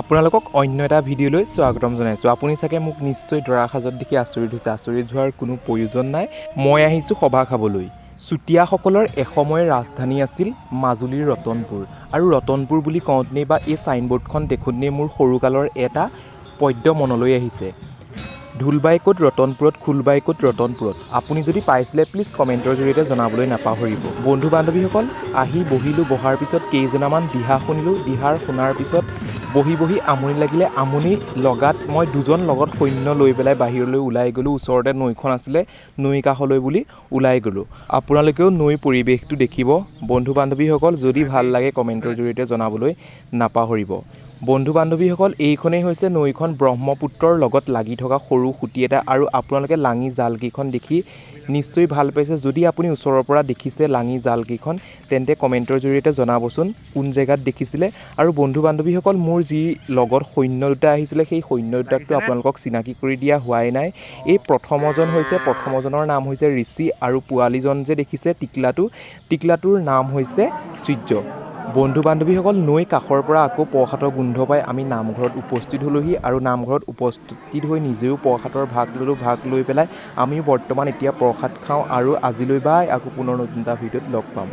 আপোনালোকক অন্য এটা ভিডিঅ'লৈ স্বাগতম জনাইছোঁ। আপুনি চাগে মোক নিশ্চয় দৰা সাজত দেখি আচৰিত হৈছে। আচৰিত হোৱাৰ কোনো প্ৰয়োজন নাই। মই আহিছোঁ সভা খাবলৈ। চুতীয়াসকলৰ এসময়ৰ ৰাজধানী আছিল মাজুলীৰ ৰতনপুৰ। আৰু ৰতনপুৰ বুলি কওঁতেনেই বা এই ছাইনবোৰ্ডখন দেখোঁতেনেই মোৰ সৰুকালৰ এটা পদ্য মনলৈ আহিছে। ঢোলবাই ক'ত ৰতনপুৰত খোলবাই ক'ত ৰতনপুৰত। আপুনি যদি পাইছিলে প্লিজ কমেণ্টৰ জৰিয়তে জনাবলৈ নাপাহৰিব। বন্ধু বান্ধৱীসকল আহি বহিলোঁ। বহাৰ পিছত কেইজনামান দিহা শুনিলোঁ। দিহাৰ শুনাৰ পিছত বহি বহি আমনি লাগিলে আমনি লগাত মই দুজন লগত সৈন্য লৈ পেলাই বাহিৰলৈ ওলাই গ'লোঁ। ওচৰতে নৈখন আছিলে নৈ কাষলৈ বুলি ওলাই গ'লোঁ। আপোনালোকেও নৈৰ পৰিৱেশটো দেখিব। বন্ধু বান্ধৱীসকল যদি ভাল লাগে কমেণ্টৰ জৰিয়তে জনাবলৈ নাপাহৰিব। বন্ধু বান্ধৱীসকল এইখনেই হৈছে নৈখন ব্ৰহ্মপুত্ৰৰ লগত লাগি থকা সৰু সুঁতি এটা আৰু আপোনালোকে লাঙি জালকেইখন দেখি নিশ্চয় ভাল পাইছে। যদি আপুনি ওচৰৰ পৰা দেখিছে লাঙি জালকেইখন তেন্তে কমেণ্টৰ জৰিয়তে জনাবচোন কোন জেগাত দেখিছিলে। আৰু বন্ধু বান্ধৱীসকল মোৰ যি লগত সৈন্য দুটা আহিছিলে সেই সৈন্য দুটাকতো আপোনালোকক চিনাকি কৰি দিয়া হোৱাই নাই। এই প্ৰথমজন হৈছে প্ৰথমজনৰ নাম হৈছে ঋষি আৰু পোৱালিজন যে দেখিছে টিকলাটো টিকলাটোৰ নাম হৈছে সূৰ্য। বন্ধু বান্ধৱীসকল নৈ কাষৰ পৰা আকৌ প্ৰসাদৰ গোন্ধ পাই আমি নামঘৰত উপস্থিত হ'লোহি আৰু নামঘৰত উপস্থিত হৈ নিজেও প্ৰসাদৰ ভাগ ল'লোঁ ভাগ লৈ পেলাই আমিও বৰ্তমান এতিয়া প্ৰসাদ খাওঁ আৰু আজিলৈ বাই। আকৌ পুনৰ নতুন এটা ভিডিঅ'ত লগ পাম।